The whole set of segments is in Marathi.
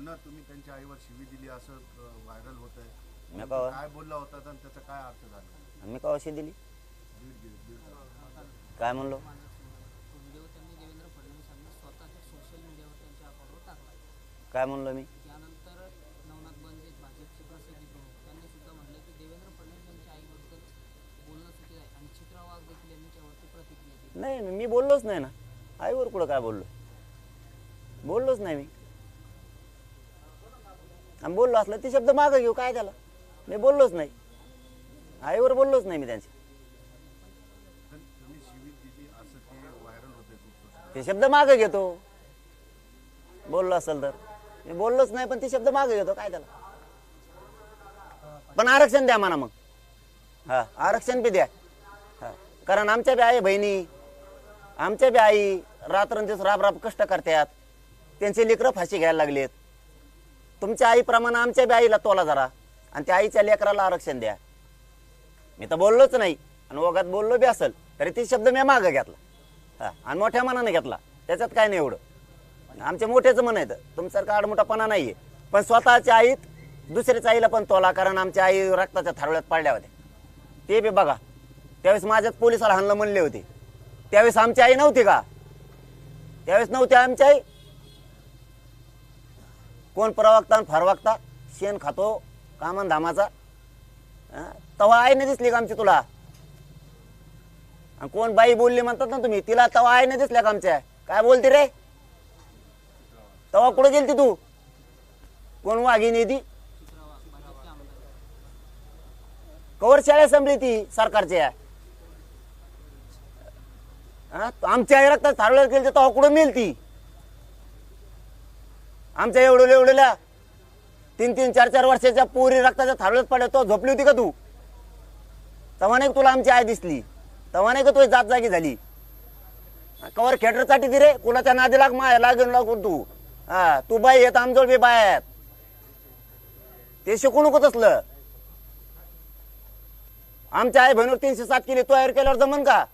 पुन्हा तुम्ही त्यांच्या आईवर शिवी दिली असं व्हायरल होत आहे मी का काय बोलला होता आणि त्याचा काय अर्थ झाला? मी का अशी दिली? दीड दीड दीड तास. काय म्हणलो? तो व्हिडिओ त्यांनी देवेंद्र फडणवीसांनी स्वतःच्या सोशल मीडियावर त्यांच्या अकाउंटवर टाकला. काय म्हणलो मी? त्यानंतर नवनाथ बंदे भाजपचे प्रसिद्धी प्रमुख त्यांनी सुद्धा म्हटलं की देवेंद्र फडणवीस यांच्या आईबद्दल बोलणं चुकीचं आहे आणि चित्रा वाघ देखील यांनी त्यावरती प्रतिक्रिया दिली. नाही मी बोललोच नाही ना. आईवर कुठं काय बोललो? बोललोच नाही मी. आणि बोललो असलं ते शब्द मागं घेऊ काय त्याला मी बोललोच नाही. आईवर बोललोच नाही मी त्यांचे ते ते शब्द मागं घेतो. बोललो असेल तर. मी बोललोच नाही पण ते शब्द मागं घेतो. काय त्याला पण आरक्षण द्या म्हणा मग. हा आरक्षण बी द्या. हा कारण आमच्या बी आई बहिणी आमच्या बी आई रात्रंदिवस राब राब कष्ट करतात. त्यांचे लेकरं फाशी घ्यायला लागलेत. तुमच्या आईप्रमाणे आमच्या बी आईला तोला जरा. आणि त्या आईच्या लेकराला आरक्षण द्या. मी तर बोललोच नाही. आणि ओघात बोललो बी असेल तरी ते शब्द मी मागं घेतला. हा आणि मोठ्या मनाने घेतला. त्याच्यात काय नाही एवढं. आमच्या मोठ्याचं मन आहे तुमच्यासारखा आडमोठापणा नाही आहे पण स्वतःच्या आईत दुसऱ्याच्या आईला पण तोला कारण आमच्या आई रक्ताच्या थारोळ्यात पडल्या होत्या. ते बी बघा. त्यावेळेस माझ्यात पोलिसाला हाणलं म्हणले होते. त्यावेळेस आमची आई नव्हती का? त्यावेळेस नव्हती आमची आई. कोण प्रवक्ता आणि फरवागता शेण खातो कामन धामाचा. तवा आहे आईने दिसली का आमची तुला? आणि कोण बाई बोलली म्हणतात ना तुम्ही तिला तवा आईने दिसल्या का आमच्या? काय बोलते रे? तवा कुठे गेलती तू? कोण वाघिनी ती कवर शाळा संपली ती सरकारच्या. हा? आमच्या आई रक्तात थारवल्या गेली तवा कुठं मिळती आमच्या एवढं एवढ्याला तीन तीन चार चार वर्षाच्या पोरी रक्ताच्या थारवल्यात पडल्या तो झोपली होती का तू? तेव्हा नाही तुला आमची आई दिसली? तेव्हा नाही का तुझी जात जागी झाली? कवर खेटर चाटी रे कुणाच्या नादी लाग माया लागून लागून तू? हा तू बाई येत आमजोड बी बाय आहेत. ते शिकू नको तसलं. आमच्या आई बहिणीवर तीनशे सात केली तो तयार केल्यावर जमन का?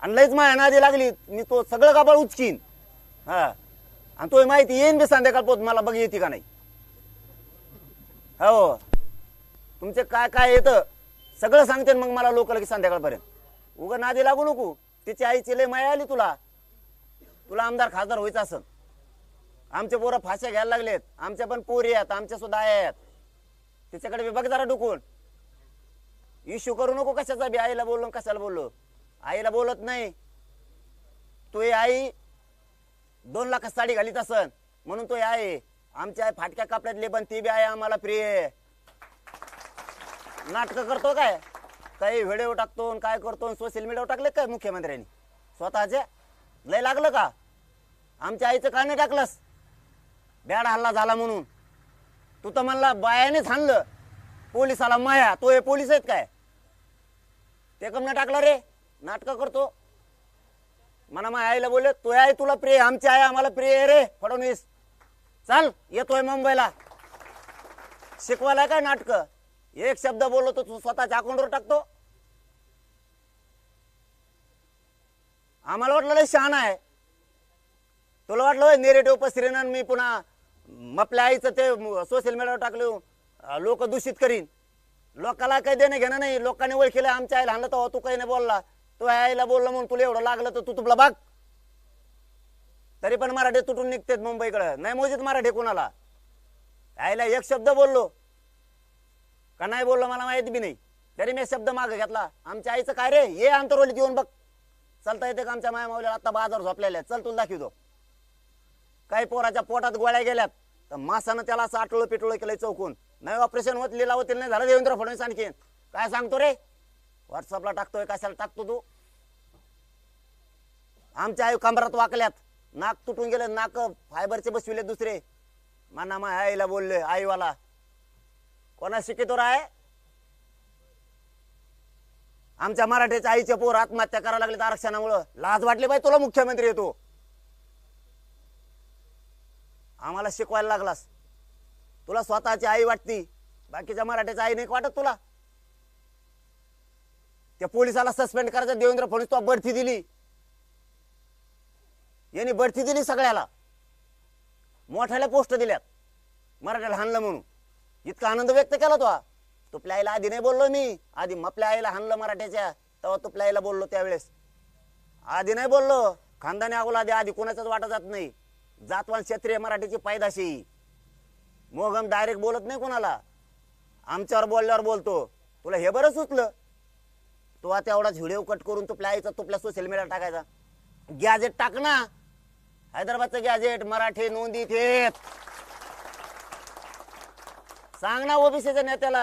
आणि लईच माया नादी लागली मी तो सगळं काबळ उचकीन. हा. आणि तो माहिती येईन बी संध्याकाळ पोत मला बघ येते का नाही. हो. तुमचे काय काय येतं सगळं सांगते मग मला लोक लगेच संध्याकाळपर्यंत. उग नादी लागू नको. तिची आईची लय माया आली तुला. तुला आमदार खासदार व्हायचं असं आमचे पोरं फाश्या घ्यायला लागलेत. आमच्या पण पोरी आहेत आमच्या सुद्धा आई आहेत. तिच्याकडे बी बघ जरा डुकून. इश्यू करू नको कशाचा बी आईला बोललो कशाला बोललो. आईला बोलत नाही. तू आई दोन लाख साडी घालीत असन. म्हणून तो हे आहे. आमच्या आई फाटक्या कापड्यातली पण ती बी आहे आम्हाला प्रिय. नाटक करतो काय? काही व्हिडिओ टाकतो आणि काय करतो सोशल मीडियावर टाकले काय मुख्यमंत्र्यांनी? स्वतःचे? लय लागलं का? आमच्या आईचं का नाही टाकलंस. बॅड हल्ला झाला म्हणून. तू तर म्हणला बायानेच हाणलं. पोलिसाला माया. तो हे पोलीस आहेत काय? ते कम टाकलं रे. नाटकं करतो. म्हणा मग आईला बोलले तो आहे तुला प्रिय आमची आई आम्हाला प्रिय आहे रे फडणवीस. चाल येतोय मुंबईला. शिकवायला काय नाटक? एक शब्द बोललो तर तू स्वतःच्या अकाउंटवर टाकतो. आम्हाला वाटलं शहाणा आहे. तुला वाटलं नेरेटिव्ह पसरेन मी पुन्हा आपल्या आईचं ते सोशल मीडियावर टाकले लोक दूषित करीन. लोकाला काही देणं घेणं नाही लोकांनी ओळखीला आमच्या आईला हाणलं तो तू काही नाही बोलला. तू आईला बोलला म्हणून तुला एवढं लागलं तर तू तुला बघ तरी पण मराठी तुटून निघतेत मुंबईकडे. नाही मोजीत मराठी कोणाला? आईला एक शब्द बोललो. का नाही बोललो मला माहीत बी नाही. तरी मी शब्द मागे घेतला. आमच्या आईचं काय रे? ये अंतरोलीत येऊन बघ. चलता येते का आमच्या माया माऊलीला आता बाजार झोपलेल्या चल तुला दाखवतो. काही पोराच्या पोटात गोळ्या गेल्यात. तर मासानं त्याला असं आटोळं पिटोळं केलं चौकून. नाही ऑपरेशन होत लिलावतील नाही झालं देवेंद्र फडणवीस आणखीन. काय सांगतो रे? व्हॉट्सअपला टाकतोय कशाला टाकतो तू? आमच्या आई कमरात वाकल्यात. नाक तुटून गेले नाक फायबरचे बसविले दुसरे. माना मा आईला बोलले आईवाला कोणा शिकितोर आहे आमच्या मराठीच्या आईचे पोर आत्महत्या करायला लागले आरक्षणामुळं. लाज वाटली बाई तुला मुख्यमंत्री येतो आम्हाला शिकवायला लागलास. तुला स्वतःची आई वाटती. बाकीच्या मराठीच्या आई नाही वाटत तुला. त्या पोलिसाला सस्पेंड करायचं देवेंद्र फडणवीस तुला बढती दिली. यांनी बढती दिली सगळ्याला. मोठ्याला पोस्ट दिल्यात. मराठ्याला हाणलं म्हणून. इतका आनंद व्यक्त केला तो तुपल्या आईला आधी नाही बोललो मी. आधी मपल्या आईला हाणलं मराठ्याच्या. तेव्हा तुपल्या आईला बोललो त्यावेळेस. आधी नाही बोललो. खानदानी अगोला आधी आधी कोणाचाच वाटा जात नाही. जातवान क्षेत्रीय मराठीची पायदाशी. मोगम डायरेक्ट बोलत नाही कोणाला. आमच्यावर बोलल्यावर बोलतो. तुला हे बरं सुचलं? तो आता एवढाच व्हिडिओ कट करून तुपल्या आईचा तुपल्या सोशल मीडिया टाकायचा. गॅजेट टाक ना. हैदराबादचं गॅजेट मराठी नोंदी थेट सांग ना ओबीसीच्या नेत्याला.